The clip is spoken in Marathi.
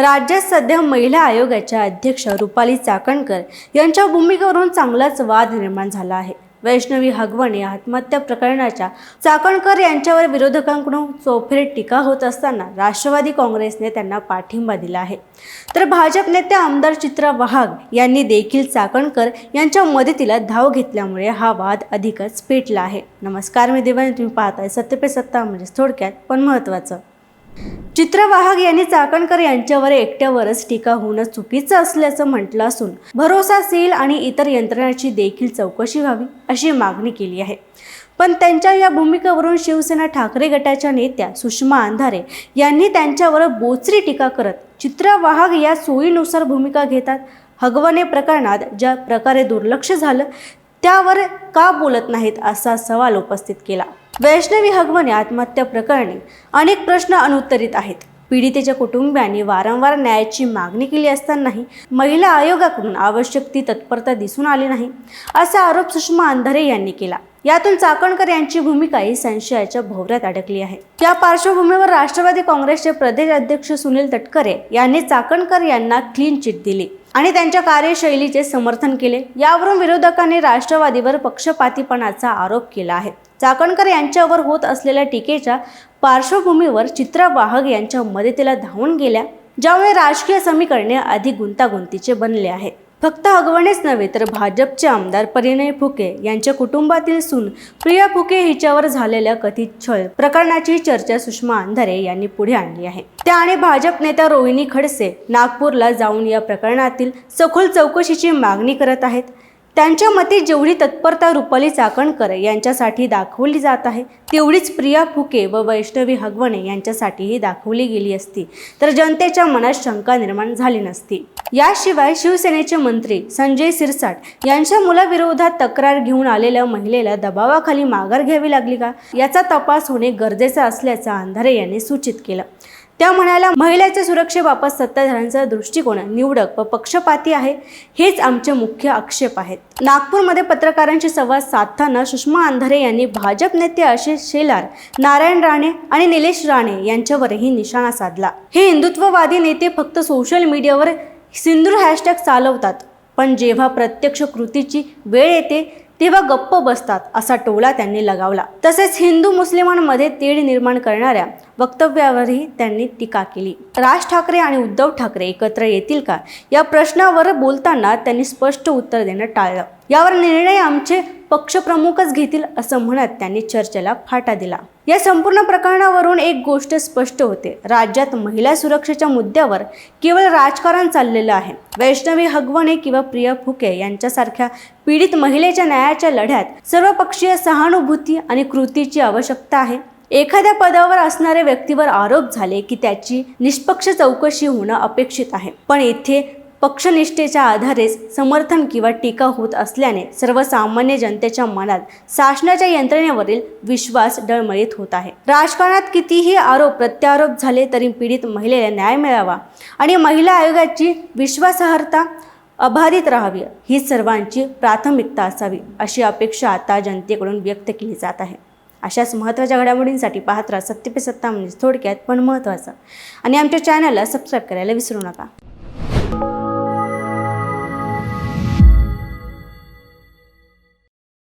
राज्यात सध्या महिला आयोगाच्या अध्यक्ष रुपाली चाकणकर यांच्या भूमिकेवरून चांगलाच वाद निर्माण झाला आहे. वैष्णवी हगवणे आत्महत्या प्रकरणाच्या चाकणकर यांच्यावर विरोधकांकडून चोफेर टीका होत असताना राष्ट्रवादी काँग्रेसने त्यांना पाठिंबा दिला आहे. तर भाजप नेते आमदार चित्रा वाघ यांनी देखील चाकणकर यांच्या मदतीला धाव घेतल्यामुळे हा वाद अधिकच पेटला आहे. नमस्कार मी देवानी तुम्ही पाहताय सत्य पे सत्ता म्हणजे थोडक्यात पण महत्त्वाचं. चित्रवाहक यांनी चाकणकर यांच्यावर एकट्यावरच टीका होणं चुकीचं असल्याचं म्हटलं असून भरोसा सेल आणि इतर यंत्रणाची देखील चौकशी व्हावी अशी मागणी केली आहे. पण त्यांच्या या भूमिकेवरून शिवसेना ठाकरे गटाच्या नेत्या सुषमा अंधारे यांनी त्यांच्यावर बोचरी टीका करत चित्रवाहक या सोयीनुसार भूमिका घेतात. हगवणे प्रकरणात ज्या प्रकारे दुर्लक्ष झालं त्यावर का बोलत नाहीत असा सवाल उपस्थित केला. वैष्णवी हगमने आत्महत्या प्रकरणी अनेक प्रश्न अनुत्तरित आहेत. पीडितेच्या कुटुंबियांनी वारंवार न्यायाची मागणी केली असतानाही महिला आयोगाकडून आवश्यक ती तत्परता दिसून आली नाही असा आरोप सुषमा अंधारे यांनी केला. यातून चाकणकर यांची भूमिकाही संशयाच्या भोवऱ्यात अडकली आहे. या पार्श्वभूमीवर राष्ट्रवादी काँग्रेसचे प्रदेश अध्यक्ष सुनील तटकरे यांनी चाकणकर यांना क्लीन चिट दिली. आणि त्यांच्या कार्यशैलीचे समर्थन केले. यावरून विरोधकांनी राष्ट्रवादीवर पक्षपातीपणाचा आरोप केला आहे. चाकणकर यांच्यावर होत असलेल्या टीकेच्या पार्श्वभूमीवर चित्रा वाहक यांच्या मदतीला धावून गेल्या ज्यामुळे राजकीय समीकरणे अधिक गुंतागुंतीचे बनले आहे फक्त हगवणेच नव्हे तर भाजपचे आमदार परिणय फुके यांच्या कुटुंबातील सून प्रिया फुके हिच्यावर झालेल्या कथित छळ प्रकरणाची चर्चा सुषमा अंधारे यांनी पुढे आणली आहे. त्या आणि भाजप नेत्या रोहिणी खडसे नागपूरला जाऊन या प्रकरणातील सखोल चौकशीची मागणी करत आहेत. त्यांच्या मते जेवढी तत्परता रुपाली चाकणकर यांच्यासाठी दाखवली जात आहे तेवढीच प्रिया फुके व वैष्णवी हगवणे यांच्यासाठीही दाखवली गेली असती तर जनतेच्या मनात शंका निर्माण झाली नसती. याशिवाय शिवसेनेचे मंत्री संजय सिरसाट यांच्या मुलाविरोधात तक्रार घेऊन आलेल्या महिलेला दबावाखाली माघार घ्यावी लागली का? याचा तपास होणे गरजेचं असल्याचं अंधारे यांनी सूचित केलं. त्या म्हणाल्या महिलाच्या सुरक्षेबाबत सत्ताधाऱ्यांचा दृष्टिकोन निवडक व पक्षपाती आहे. हेच आमचे मुख्य आक्षेप आहेत. नागपूरमध्ये पत्रकारांशी संवाद साधताना सुषमा अंधारे यांनी भाजप नेते आशिष शेलार नारायण राणे आणि निलेश राणे यांच्यावरही निशाणा साधला. हे हिंदुत्ववादी नेते फक्त सोशल मीडियावर सिंदूर हॅशटॅग चालवतात. पण जेव्हा प्रत्यक्ष कृतीची वेळ येते तेव्हा गप्प बसतात असा टोला त्यांनी लगावला. तसेच हिंदू मुस्लिमांमध्ये तेढ निर्माण करणाऱ्या वक्तव्यावरही त्यांनी टीका केली. राज ठाकरे आणि उद्धव ठाकरे एकत्र येतील का? या प्रश्नावर बोलताना त्यांनी स्पष्ट उत्तर देणं टाळलं. यावर निर्णय आमचे पक्षप्रमुखच घेतील असं म्हणत त्यांनी चर्चेला फाटा दिला. या संपूर्ण प्रकरणावरून एक गोष्ट स्पष्ट होते. राज्यात महिला सुरक्षेच्या मुद्द्यावर केवळ राजकारण चाललेलं आहे. वैष्णवी हगवणे किंवा प्रिया फुके यांच्यासारख्या पीडित महिलेच्या न्यायाच्या लढ्यात सर्वपक्षीय सहानुभूती आणि कृतीची आवश्यकता आहे. एखाद्या पदावर असणाऱ्या व्यक्तीवर आरोप झाले की त्याची निष्पक्ष चौकशी होणं अपेक्षित आहे. पण येथे पक्षनिष्ठेच्या आधारेच समर्थन किंवा टीका होत असल्याने सर्वसामान्य जनतेच्या मनात शासनाच्या यंत्रणेवरील विश्वास डळमळीत होत आहे. राजकारणात कितीही आरोप प्रत्यारोप झाले तरी पीडित महिलेला न्याय मिळावा आणि महिला आयोगाची विश्वासार्हता अबाधित राहावी ही सर्वांची प्राथमिकता असावी अशी अपेक्षा आता जनतेकडून व्यक्त केली जात आहे. अशाच महत्त्वाच्या घडामोडींसाठी पाहत राहा सत्य पे सत्ता म्हणजे थोडक्यात पण महत्त्वाचं. आणि आमच्या चॅनलला सबस्क्राईब करायला विसरू नका.